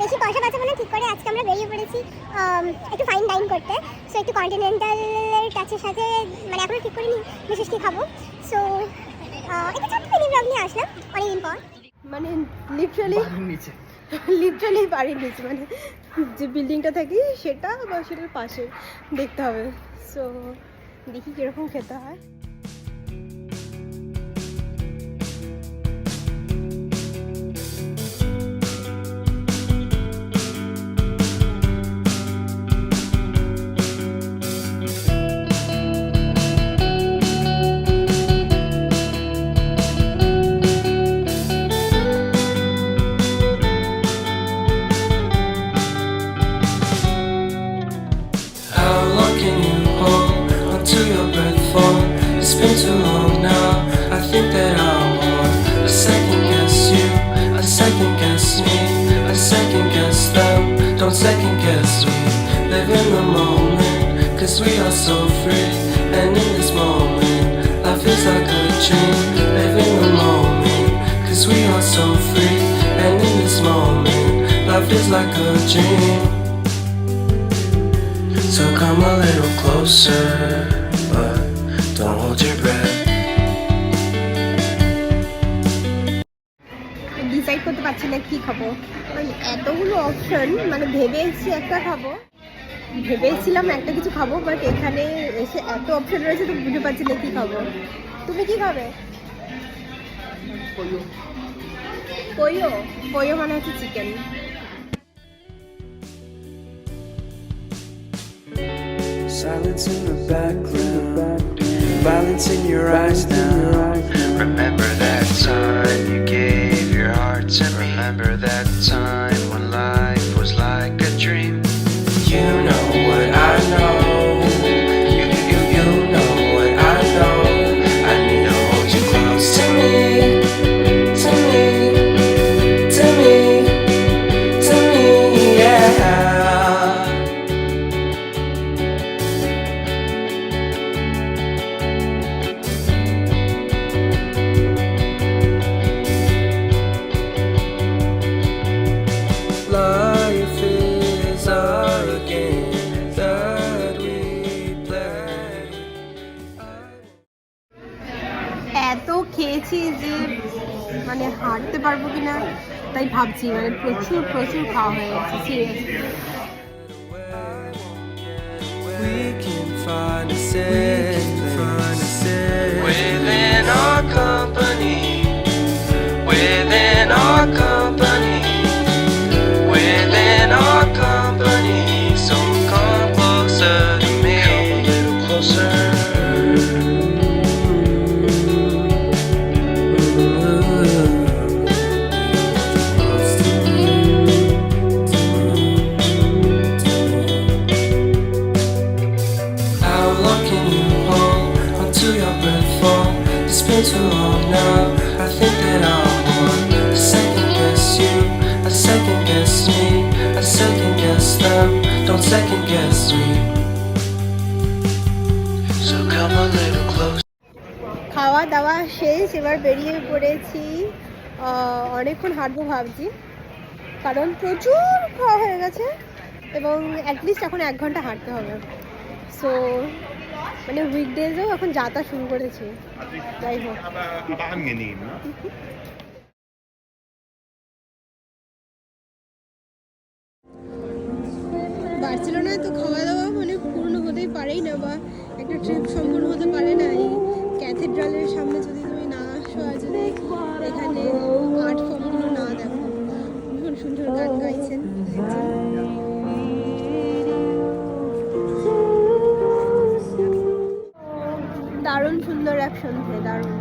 বেশি পয়সা বাঁচাবো না ঠিক করে আজকে আমরা বেরিয়ে পড়েছি একটু ফাইন ডাইন করতে। সো একটু কন্টিনেন্টালের টাচের সাথে মানে এখনও ঠিক করিনি বিশেষ কি খাব। সো একটু ছোট্ট মিনি ব্লগ নিয়ে আসলাম অনেকদিন পর। মানে লিটারালি নিচে। লিটারালি বাড়ির নিচে মানে যে বিল্ডিংটা থাকি সেটা বা সেটার পাশে দেখতে হবে। সো দেখি কীরকম খেতে হয়। Been too long now. I think that I want a second guess you, a second guess me, a second guess them. Don't second guess me. Live in the moment, cause we are so free. And in this moment, life is like a dream. Live in the moment, cause we are so free. And in this moment, life is like a dream. So come a little closer, but don't hold your breath. Decide করতে পারছি না কি খাব। মানে এতগুলো option মানে ভেবে এসেছি একটা খাব। ভেবে এসেছিলাম একটা কিছু খাব বাট এখানে এসে এত অপশন রয়েছে তো বুঝতে পারছি না কি খাব। তুমি কি খাবে? পইও পইও মানে হচ্ছে chicken Silence in the background, violence in your eyes now. Remember that time you gave your heart to me. Remember that time এত খেয়েছি যে মানে হাঁটতে পারব কিনা তাই ভাবছি মানে প্রচুর প্রচুর খাওয়া হয়ে গেছে সিরিয়াসলি খাওয়া দাওয়া শেষ এবার বেরিয়ে পড়েছি অনেকক্ষণ হাঁটবো ভাবছি কারণ প্রচুর খাওয়া হয়ে গেছে এবং অ্যাটলিস্ট এখন এক ঘণ্টা হাঁটতে হবে সো মানে উইকডেজেও এখন যাত্রা শুরু করেছে। যাই হোক। বার্সেলোনায় তো খাওয়া দাওয়া মানে পূর্ণ হতেই পারেই না বা একটা ট্রিপ সম্পূর্ণ হতে পারে না। এই ক্যাথেড্রালের সামনে যদি তুমি না আসো আর যদি এখানে আর্ট ফর্মগুলো না দেখো ভীষণ সুন্দর গান গাইছেন। সুন্দর এক সন্ধে দারুণ।